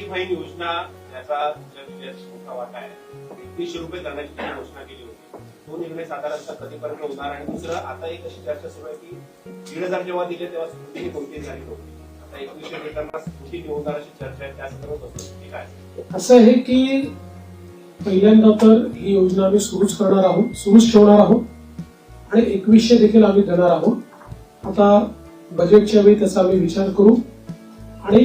लाडकी बहीण योजना याचा मोठा वाटा आहे. एकवीसशे रुपये करण्याची तुम्ही घोषणा केली होती. तो निर्णय साधारणतः कधीपर्यंत होणार आणि दुसरं आता एक अशी चर्चा सुरू आहे की दीड हजार जेव्हा दिले तेव्हा स्मृतीने कोणतीही झाली नव्हती. आता एकवीसशे देताना स्मृती होणार अशी चर्चा आहे त्या संदर्भात काय असं आहे की पहिल्यांदा तर ही योजना आम्ही सुरूच करणार आहोत सुरूच ठेवणार आहोत आणि एकवीसशे देखील आम्ही देणार आहोत. आता बजेटच्या वेळी त्याचा आम्ही विचार करू आणि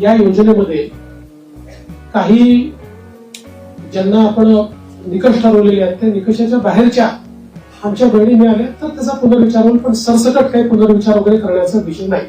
या योजनेमध्ये काही ज्यांना आपण निकष ठरवलेले आहेत त्या निकषाच्या बाहेरच्या आमच्या बहिणी मिळाल्या तर त्याचा पुनर्विचार होईल पण सरसकट काही पुनर्विचार वगैरे करण्याचा विषय नाही.